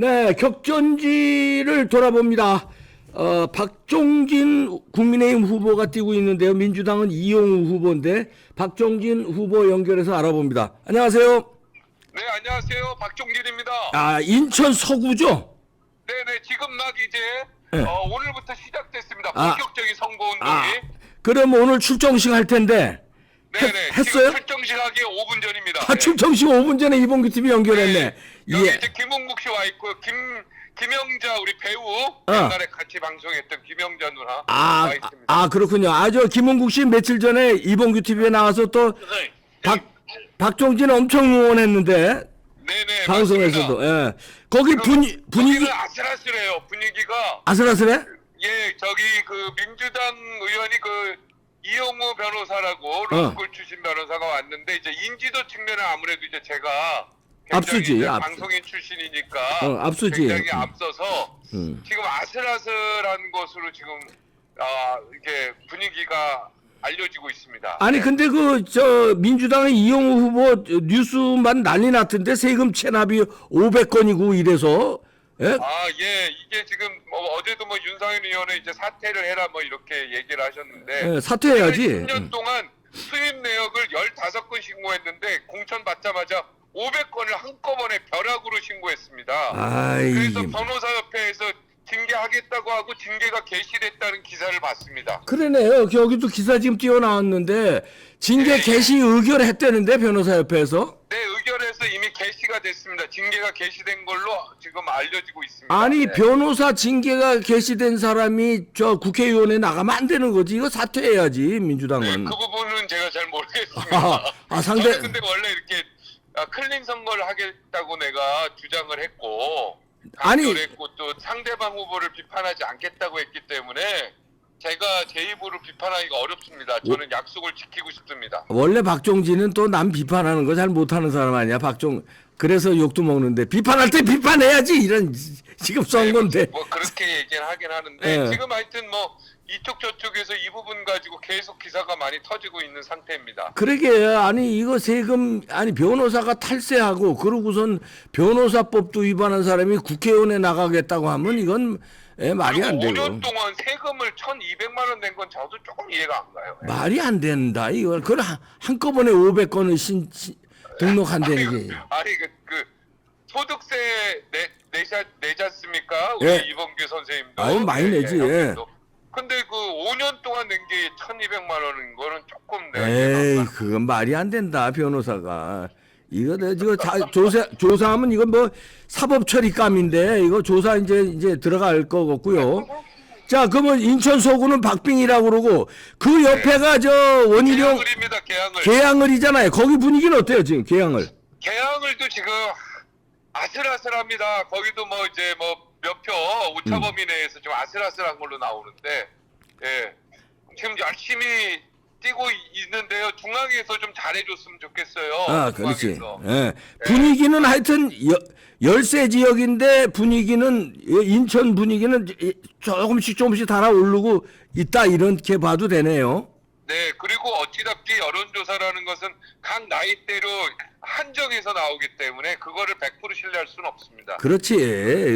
네, 격전지를 돌아봅니다. 어, 박종진 국민의힘 후보가 뛰고 있는데요. 민주당은 이용우 후보인데 박종진 후보 연결해서 알아봅니다. 안녕하세요. 네, 안녕하세요. 박종진입니다. 아, 인천 서구죠? 네 네, 지금 막 이제 네. 어, 오늘부터 시작됐습니다. 아. 본격적인 선거 운동이. 아, 그럼 오늘 출정식 할 텐데 네 네, 했- 지금 했어요? 출정식 하기 5분 전입니다. 아, 네. 출정식 5분 전에 이봉규 TV 연결했네. 네. 예. 이제 와 있고요. 김 김영자 우리 배우 어. 옛날에 같이 방송했던 김영자 누나 아, 와 있습니다. 아, 그렇군요. 아, 저 김홍국 씨 며칠 전에 이봉규 TV에 나와서 또 네. 박, 박종진 엄청 응원했는데 네네 방송에서도 맞습니다. 예. 거기 분위, 분위기 아슬아슬해요. 분위기가 아슬아슬해? 예 저기 그 민주당 의원이 그 이용우 변호사라고 어. 로스쿨 출신 변호사가 왔는데 이제 인지도 측면은 아무래도 이제 제가 이제 앞서. 방송인 출신이니까 어, 앞서지. 굉장히 음. 앞서서 음. 지금 아슬아슬한 것으로 지금 아 이렇게 분위기가 알려지고 있습니다. 아니 근데 그 저 민주당의 이용우 후보 뉴스만 난리 났던데 세금 체납이 500건이고 이래서 예? 아, 예, 이게 지금 뭐 어제도 뭐 윤상현 의원은 이제 사퇴를 해라 뭐 이렇게 얘기를 하셨는데 예, 사퇴해야지. 10년 음. 동안 수입 내역을 15건 신고했는데 공천 받자마자 500건을 한꺼번에 벼락으로 신고했습니다. 아이 그래서 변호사협회에서 징계하겠다고 하고 징계가 개시됐다는 기사를 봤습니다. 그러네요. 여기도 기사 지금 띄어나왔는데 징계 예, 개시 의결했다는데 변호사협회에서 네, 의결에서 이미 개시가 됐습니다. 징계가 개시된 걸로 지금 알려지고 있습니다. 아니 네. 변호사 징계가 개시된 사람이 저 국회의원에 나가면 안 되는 거지. 이거 사퇴해야지 네, 민주당은. 그 부분은 제가 잘 모르겠습니다. 아, 아, 상대- 저는 근데 원래 이렇게 아, 클린 선거를 하겠다고 내가 주장을 했고 아니- 했고 또 상대방 후보를 비판하지 않겠다고 했기 때문에 제가 제 입으로 비판하기가 어렵습니다. 저는 약속을 지키고 싶습니다. 원래 박종진은 또 남 비판하는 거 잘 못하는 사람 아니야 박종 그래서 욕도 먹는데 비판할 때 비판해야지 이런 지금 선거인데 뭐 그렇게 얘기는 하긴 하는데 예. 지금 하여튼 뭐 이쪽 저쪽에서 이 부분 가지고 계속 기사가 많이 터지고 있는 상태입니다. 그러게 아니 이거 세금 아니 변호사가 탈세하고 그러고선 변호사법도 위반한 사람이 국회의원에 나가겠다고 하면 이건 예, 말이 안 되고 5년 동안 세금을 1,200만 원 낸 건 저도 조금 이해가 안 가요. 말이 안 된다 이걸 그걸 한- 한꺼번에 500건을 신, 신- 등록한다는 게 아니 그, 그 소득세 내 내자 내지 않습니까? 우리 예. 이범규 선생님도. 아유, 많이 내지, 예. 형님도. 근데 그 5년 동안 낸 게 1,200만 원인 거는 조금 내가 에이. 그건 말이 안 된다 변호사가 이거 내 이거 다 조사 조사하면 이건 뭐 사법 처리감인데 이거 조사 이제 이제 들어갈 거 같고요. 자 그러면 인천 서구는 박빙이라고 그러고 그 옆에가 저 원희룡 개항을입니다. 개항을. 계양을이잖아요. 거기 분위기는 어때요 지금 계양을? 개항을도 지금 아슬아슬합니다. 거기도 뭐 이제 뭐 몇표 오차범위 내에서 좀 아슬아슬한 걸로 나오는데 예 지금 열심히 뛰고 있는데요. 중앙에서 좀 잘해줬으면 좋겠어요. 아 그렇지. 중앙에서. 예. 분위기는 하여튼 여, 열세 지역인데 분위기는 인천 분위기는 조금씩 조금씩 달아오르고 있다 이렇게 봐도 되네요. 네, 그리고 어찌답게 여론조사라는 것은 각 나이대로 한정해서 나오기 때문에 그거를 100% 신뢰할 수는 없습니다. 그렇지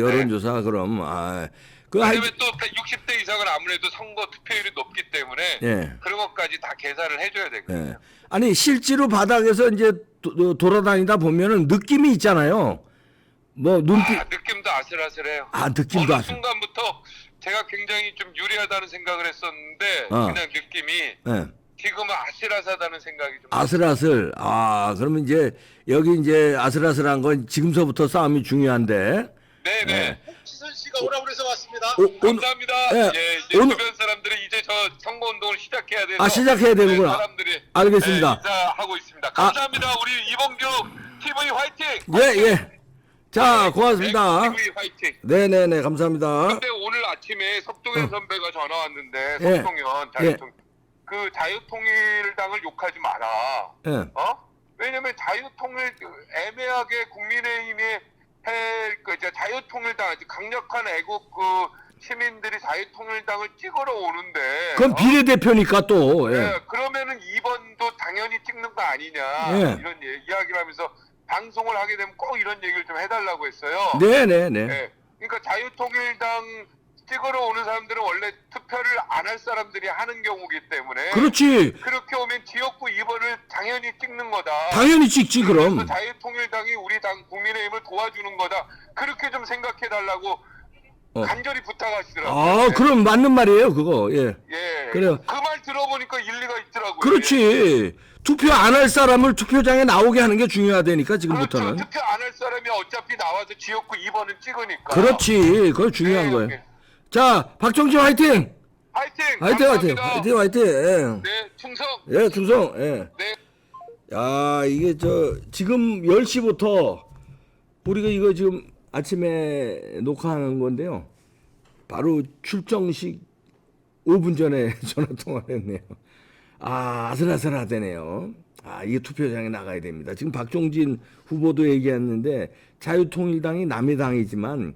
여론조사 그럼 아, 그 할, 왜냐면 또 60대 이상은 아무래도 선거 투표율이 높기 때문에 예. 그런 것까지 다 계산을 해줘야 되거든요. 예. 아니 실제로 바닥에서 이제 도, 돌아다니다 보면은 느낌이 있잖아요. 뭐 눈빛 아, 느낌도 아슬아슬해요. 아, 느낌도 어느 아슬- 순간부터 제가 굉장히 좀 유리하다는 생각을 했었는데 어. 그냥 느낌이 예. 지금은 아슬아슬하다는 생각이 좀 아슬아슬 아 그러면 이제 여기 이제 아슬아슬한 건 지금서부터 싸움이 중요한데 네네. 네. 지선 씨가 오라고 그래서 왔습니다. 오, 감사합니다. 예, 예, 이제 오늘- 주변 사람들이 이제 저 선거 운동을 시작해야 돼서 아, 시작해야 되는구나. 네, 사람들이 알겠습니다. 아. 네, 인사하고 있습니다. 감사합니다. 우리 이범규 TV 화이팅. 예 예. 자 고맙습니다. TV 화이팅. 네네네 감사합니다. 근데 오늘 아침에 석동현 선배가 전화 왔는데 어. 예. 석동현 자유통 그 자유통일당을 욕하지 마라. 예. 어? 왜냐면 자유통일 애매하게 국민의힘이 해그 자유통일당 강력한 애국 그 시민들이 자유통일당을 찍으러 오는데 그건 어? 비례대표니까 또 예. 네, 그러면은 2번도 당연히 찍는 거 아니냐 예. 이런 예- 이야기를 하면서 방송을 하게 되면 꼭 이런 얘기를 좀 해달라고 했어요. 네, 네, 네. 예. 그러니까 자유통일당 찍으러 오는 사람들은 원래 투표를 안 할 사람들이 하는 경우기 때문에 그렇지. 그렇게 오면 지역구 2번을 당연히 찍는 거다. 당연히 찍지 그럼. 그래서 자유통일당이 우리 당 국민의힘을 도와주는 거다. 그렇게 좀 생각해 달라고 어. 간절히 부탁하시더라고요. 아, 네. 그럼 맞는 말이에요, 그거. 예. 예. 그래요. 그 말 들어보니까 일리가 있더라고요. 그렇지. 투표 안 할 사람을 투표장에 나오게 하는 게 중요하다니까 그렇죠. 지금부터는. 투표 안 할 사람이 어차피 나와서 지역구 2번은 찍으니까. 그렇지. 그거 중요한 네, 거예요. 네. 자, 박정진 화이팅! 화이팅! 화이팅, 화이팅! 감사합니다. 화이팅, 화이팅! 네, 충성. 예, 예 충성. 예. 네. 야, 이게 저 지금 10시부터 우리가 이거 지금 아침에 녹화하는 건데요. 바로 출정식 5분 전에 전화 통화를 했네요. 아, 아슬아슬하대네요. 아, 이게 투표장에 나가야 됩니다. 지금 박종진 후보도 얘기했는데 자유통일당이 남의 당이지만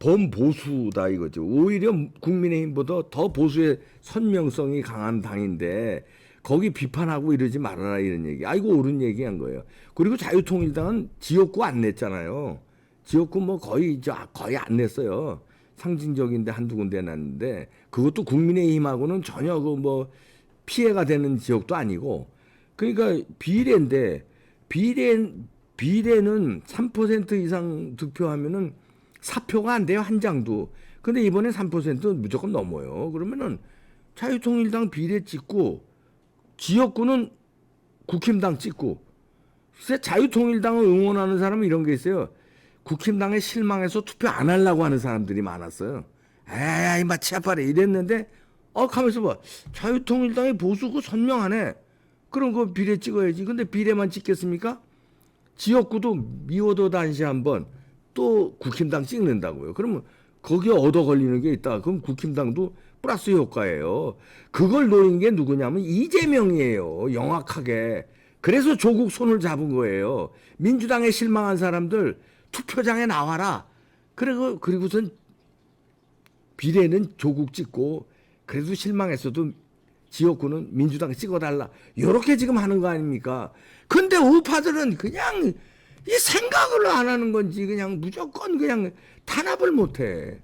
범보수다 이거죠. 오히려 국민의힘보다 더 보수의 선명성이 강한 당인데 거기 비판하고 이러지 말아라 이런 얘기. 아이고 옳은 얘기한 거예요. 그리고 자유통일당은 지역구 안 냈잖아요. 지역구 뭐 거의 저 거의 안 냈어요. 상징적인데 한두 군데 났는데 그것도 국민의힘하고는 전혀 그 뭐 피해가 되는 지역도 아니고 그러니까 비례인데 비례 비례는 3% 이상 득표하면은 사표가 안 돼요 한 장도. 근데 이번에 3% 무조건 넘어요. 그러면은 자유통일당 비례 찍고 지역구는 국힘당 찍고 자유통일당을 응원하는 사람은 이런 게 있어요. 국힘당에 실망해서 투표 안 하려고 하는 사람들이 많았어요. 에이, 마 치아파래 이랬는데 어 가면서 봐. 자유통일당이 보수고 선명하네. 그럼 그 비례 찍어야지. 근데 비례만 찍겠습니까? 지역구도 미워도 단시 한 번 또 국힘당 찍는다고요. 그러면 거기에 얻어 걸리는 게 있다. 그럼 국힘당도 플러스 효과예요. 그걸 노린 게 누구냐면 이재명이에요. 영악하게. 그래서 조국 손을 잡은 거예요. 민주당에 실망한 사람들 투표장에 나와라. 그리고 그리고선 비례는 조국 찍고 그래도 실망했어도 지역구는 민주당 찍어달라. 요렇게 지금 하는 거 아닙니까? 근데 우파들은 그냥 이 생각을 안 하는 건지 그냥 무조건 그냥 단합을 못 해.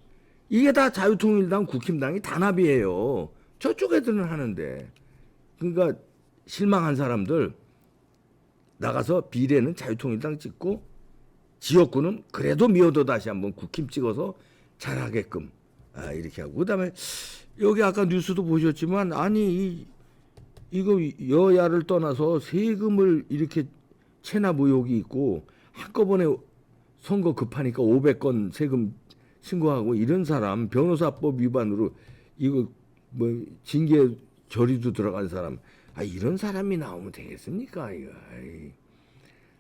이게 다 자유통일당, 국힘당이 단합이에요. 저쪽 애들은 하는데. 그러니까 실망한 사람들 나가서 비례는 자유통일당 찍고 지역구는 그래도 미워도 다시 한번 국힘 찍어서 잘하게끔. 아, 이렇게 하고. 그다음에 여기 아까 뉴스도 보셨지만 아니 이, 이거 여야를 떠나서 세금을 이렇게 체납 의혹이 있고 한꺼번에 선거 급하니까 500건 세금 신고하고 이런 사람 변호사법 위반으로 이거 뭐 징계 처리도 들어간 사람. 아 이런 사람이 나오면 되겠습니까? 이거 아이.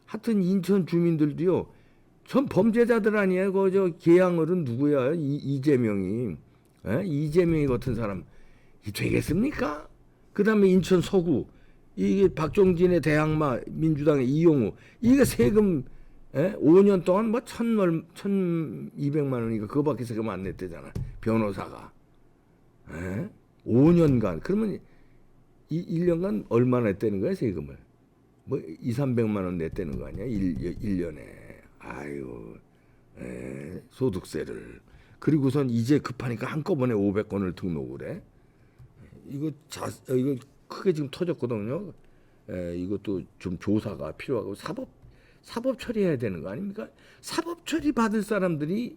하여튼 인천 주민들도요 전 범죄자들 아니에요? 그저 계양어른 누구야? 이, 이재명이. 에? 이재명이 같은 사람. 이 되겠습니까? 그다음에 인천 서구. 이게 박종진의 대항마 민주당의 이용우. 이게 세금 에? 5년 동안 뭐 천월 천이백만 원이니까 그거밖에 세금 안 냈대잖아 변호사가. 에? 5년간. 그러면 이 1년간 얼마나 냈다는 거야 세금을? 뭐 2, 300만 원 냈다는 거 아니야? 1, 일년에 아유 에, 소득세를. 그리고선 이제 급하니까 한꺼번에 500건을 등록을 해. 이거 자 어, 이거 크게 지금 터졌거든요. 에, 이것도 좀 조사가 필요하고 사법 사법 처리해야 되는 거 아닙니까? 사법 처리 받을 사람들이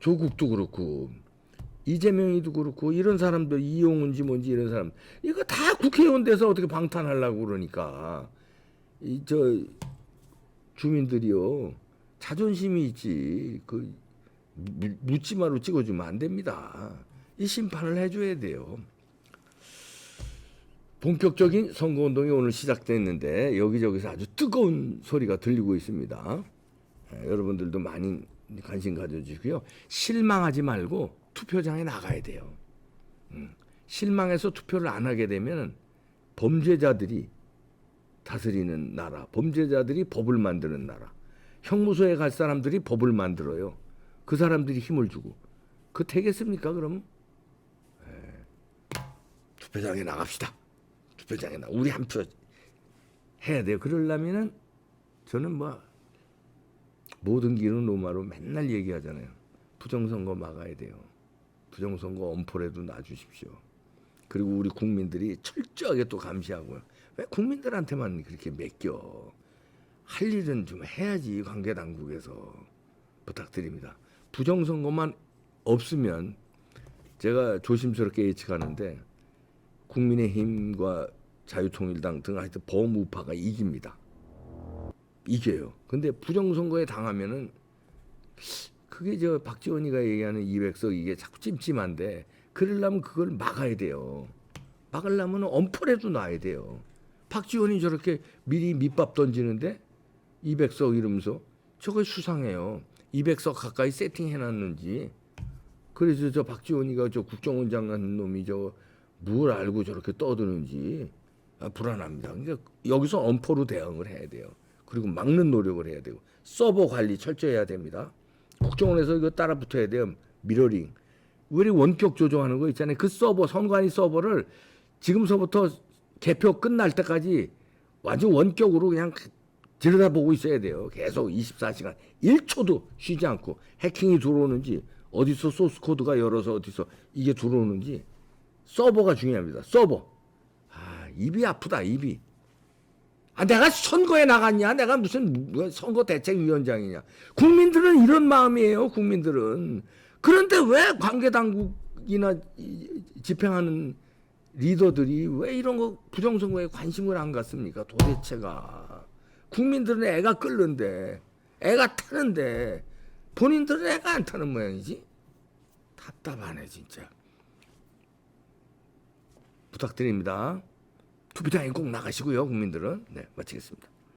조국도 그렇고 이재명이도 그렇고 이런 사람들 이용훈지 뭔지 이런 사람. 이거 다 국회의원 돼서 어떻게 방탄하려고 그러니까. 이 저 주민들이요 자존심이 있지 그 무- 묻지마로 찍어주면 안 됩니다 이 심판을 해줘야 돼요 본격적인 선거운동이 오늘 시작됐는데 여기저기서 아주 뜨거운 소리가 들리고 있습니다 예, 여러분들도 많이 관심 가져주시고요. 실망하지 말고 투표장에 나가야 돼요. 음, 실망해서 투표를 안 하게 되면 범죄자들이 다스리는 나라, 범죄자들이 법을 만드는 나라, 형무소에 갈 사람들이 법을 만들어요. 그 사람들이 힘을 주고 그 되겠습니까? 그럼 에, 투표장에 나갑시다. 투표장에 나 우리 한 표 해야 돼요. 그러려면은 저는 뭐 모든 길은 로마로 맨날 얘기하잖아요. 부정선거 막아야 돼요. 부정선거 엄포라도 놔주십시오. 그리고 우리 국민들이 철저하게 또 감시하고요. 왜 국민들한테만 그렇게 맡겨? 할 일은 좀 해야지 관계 당국에서 부탁드립니다. 부정선거만 없으면 제가 조심스럽게 예측하는데 국민의힘과 자유통일당 등 하여튼 범우파가 이깁니다. 이겨요. 근데 부정선거에 당하면은 그게 저 박지원이가 얘기하는 200석 이게 자꾸 찜찜한데 그러려면 그걸 막아야 돼요. 막으려면 엄포라도 놔야 돼요. 박지원이 저렇게 미리 밑밥 던지는데 200석 이러면서 저거 수상해요. 200석 가까이 세팅해놨는지 그래서 저 박지원이가 저 국정원장 같은 놈이 저 뭘 알고 저렇게 떠드는지 아, 불안합니다. 그러니까 여기서 엄포로 대응을 해야 돼요. 그리고 막는 노력을 해야 되고 서버 관리 철저히 해야 됩니다. 국정원에서 이거 따라 붙어야 돼요. 미러링. 우리 원격 조정하는 거 있잖아요. 그 서버 선관위 서버를 지금서부터 개표 끝날 때까지 완전 원격으로 그냥 들여다보고 있어야 돼요. 계속 24시간 1초도 쉬지 않고 해킹이 들어오는지 어디서 소스 코드가 열어서 어디서 이게 들어오는지 서버가 중요합니다. 서버. 아 입이 아프다 입이. 아 내가 선거에 나갔냐? 내가 무슨 뭐 선거 대책위원장이냐? 국민들은 이런 마음이에요. 국민들은 그런데 왜 관계 당국이나 이- 집행하는 리더들이 왜 이런 거 부정선거에 관심을 안 갖습니까? 도대체가 국민들은 애가 끓는데 애가 타는데 본인들은 애가 안 타는 모양이지. 답답하네 진짜. 부탁드립니다. 투표장에 꼭 나가시고요, 국민들은. 네, 마치겠습니다.